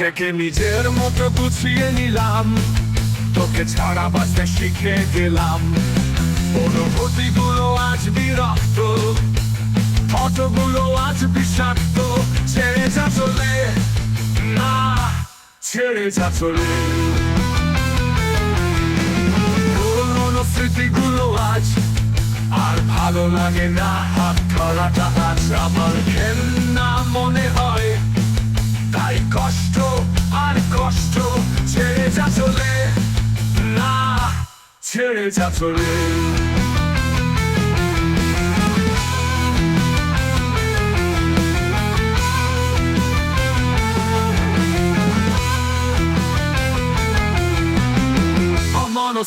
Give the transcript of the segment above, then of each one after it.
নিজেকে নিজের মতো গুছিয়ে নিলাম। তোকে ছাড়া বাঁচতে শিখে গেলাম। অনুভূতিগুলো আজ বিরক্ত ফটোগুলো আজ বিষাক্ত। ছেড়ে যা চলে, না, ছেড়ে যা চলে। পুরোনো স্মৃতিগুলো আজ আর ভালো লাগে না। হাত ধরাটা আজ আমার ঘেন্না মনে হয়। ছেড়ে চলে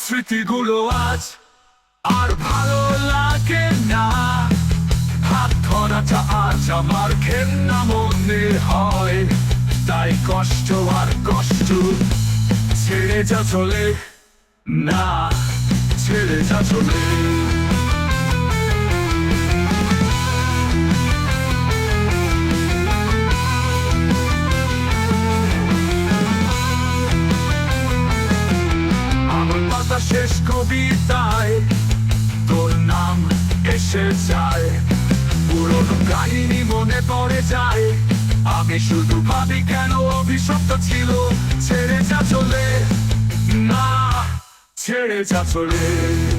স্মৃতিগুলো আজ আর ভালো লাগে না। হাত ধরাটা আজ আমার ঘেন্না মনে হয়, তাই কষ্ট আর কষ্ট ছেড়ে যা চলে না। ছেড়ে যা চলে আমার কথা শেষ কবিতায় তোর নাম এসে যায় পুরোনো কাহিনী মনে পড়ে যায়। আমি শুধু ভাবি কেন অভিশপ্ত ছিল, ছেড়ে যা চলে। না। ছেড়ে যা চলে।